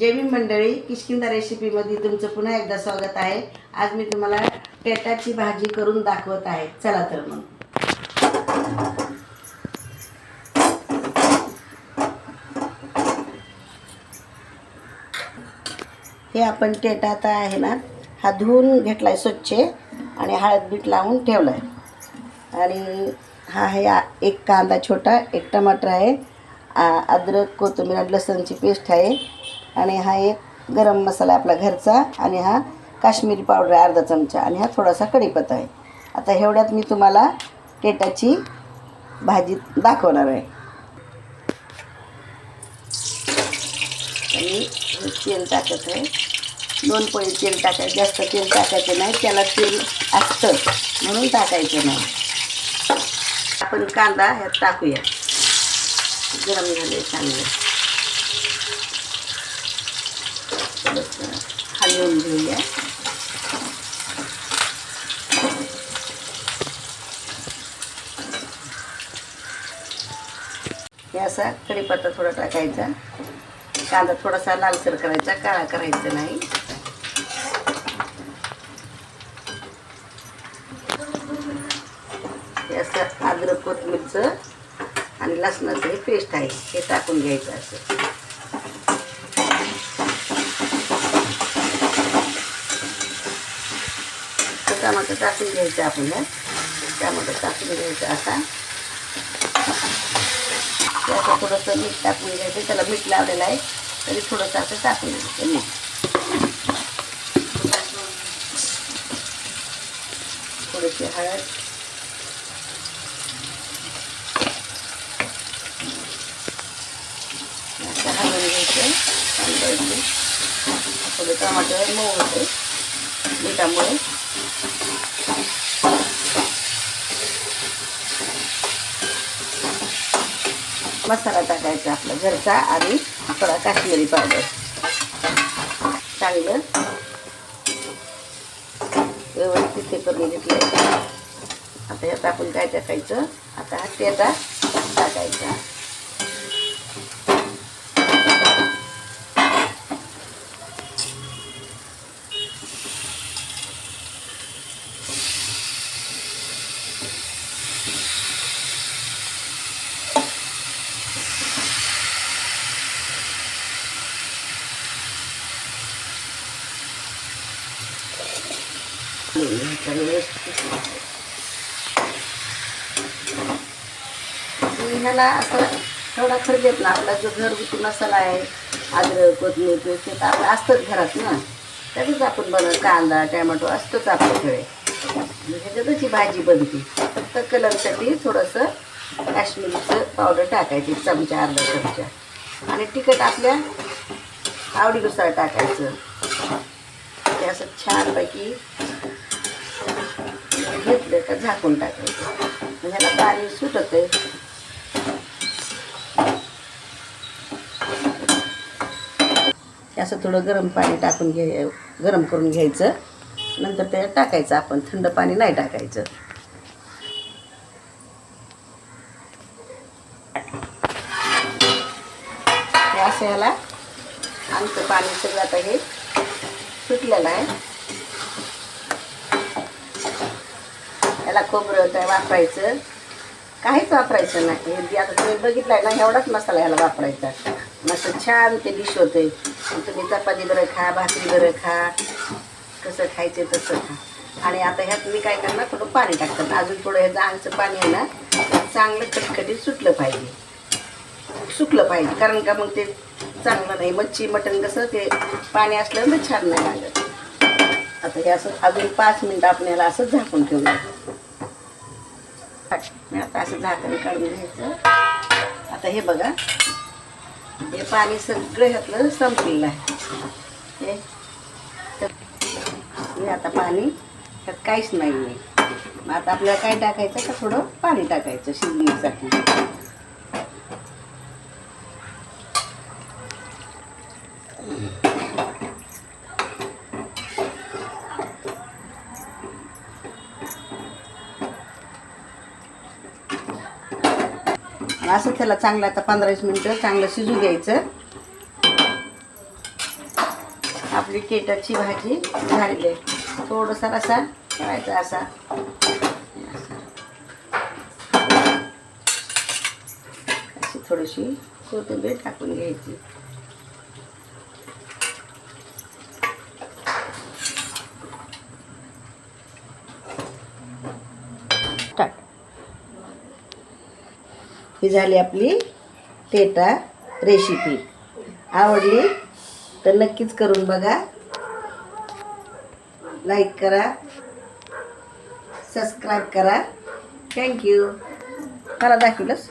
जय भीम मंडळी किशकिंदा रेसिपीमध्ये तुमचं पुन्हा एकदा स्वागत आहे. आज मी तुम्हाला टेटाची भाजी करून दाखवत आहे. चला तर मग. हे आपण टेटा आता आहे ना हा धुवून घेतला आहे स्वच्छ आणि हळद बीट लावून ठेवला आहे आणि हा आहे एक कांदा छोटा एक टमाटर आहे. अद्रक कोथिंबीर लसणची पेस्ट आहे. आणि हा एक गरम मसाला आपला घरचा आणि हा काश्मीरी पावडर आहे अर्धा चमचा. आणि हा थोडासा कढीपत्ता आहे. आता एवढ्यात मी तुम्हाला टेटाची भाजी दाखवणार आहे. आणि तेल टाकत आहे. दोन पळी तेल टाकायचं जास्त तेल टाकायचं नाही त्याला तेल असतं म्हणून टाकायचं नाही. आपण कांदा ह्यात टाकूया. गरम झाले चांगलं. थोडंसं हलवून घेऊया. हे असा कढीपत्ता थोडा टाकायचा. कांदा थोडासा लालसर करायचा काळा करायचा नाही. असं अद्रक कोथमीरचं आणि लसणाचं हे पेस्ट आहे. हे टाकून घ्यायचं असं. तर टमाटर टाकून घ्यायचं आपण ह्यात टमाटर टाकून घ्यायचं असा ते असं थोडंसं मीठ टाकून घ्यायचं त्याला मीठ लावलेलं आहे तरी थोडंसं असं टाकून घ्यायचं मीठ थोडीशी हळद असं हलवून घ्यायचं हलवायचं थोडं टमाटर मऊ होते मिठामुळे मसाला टाकायचा आपला घरचा आणि थोडा काश्मीरी पावडर. चांगलं. व्यवस्थित ते करून घेतलं. आता यात आपण काय टाकायचं? आता हा आता टाकायचा. ह्याला असं थोडा खर्च ना आपला जो घरगुती मसाला आहे अद्रक कोथमीर पेस्ट ते तर आपलं असतंच घरात ना. त्यातच आपण बनव कांदा टॅमॅटो असतंच आपल्याकडे म्हणजे ह्याच्यातच ही भाजी बनते. तर कलरसाठी थोडंसं काश्मीरीचं पावडर टाकायची चमचा अर्धा चमचा. आणि तिखट आपल्या आवडीनुसार टाकायचं. ते असं छानपैकी घेतलं का झाकून टाकायचं मग म्हणजे ह्याला पाणी सुटत आहे असं थोडं गरम पाणी टाकून घे गरम करून घ्यायचं. नंतर ते टाकायचं आपण थंड पाणी नाही टाकायचं. असं ह्याला आमचं पाणी सगळं आता हे सुटलेलं आहे. याला खोबरं काय वापरायचं. काहीच वापरायचं नाही. हे आता तुम्ही बघितलंय ना एवढाच मसाला ह्याला वापरायचा. मस्त छान ते डिश होते. तुम्ही चपाती बरं खा भाकरी बरं खा. कसं खायचे तसं खा. आणि आता ह्यात मी काय करणार थोडं पाणी टाकतात अजून थोडं ह्याचं आंगचं पाणी आहे ना चांगलं कटकटीत सुटलं पाहिजे. सुकलं पाहिजे. कारण का मग ते चांगलं नाही. मच्छी मटण कसं ते पाणी असलं तर छान नाही लागत. आता हे असं अजून पाच मिनटं आपण याला असं झाकून ठेवलं आता असं झाकण काढून घ्यायचं. आता हे बघा हे पाणी सगळं ह्यातलं संपलेलं आहे. हे. तर हे आता पाणी ह्यात काहीच नाही आहे मग आता आपल्याला काय टाकायचं? का थोडं पाणी टाकायचं शिजण्यासाठी. असं त्याला चांगलं आता पंधरा वीस मिनटं चांगलं शिजू द्यायचं आपली केटरची भाजी झालेली आहे. थोडंसं रसा करायचा असा. अशी थोडीशी कोथिंबीर टाकून घ्यायची. ही झाली आपली टेटा रेसिपी. आवडली तर नक्कीच करून बघा. लाईक करा. सबस्क्राईब करा. थँक्यू मला दाखवलंस?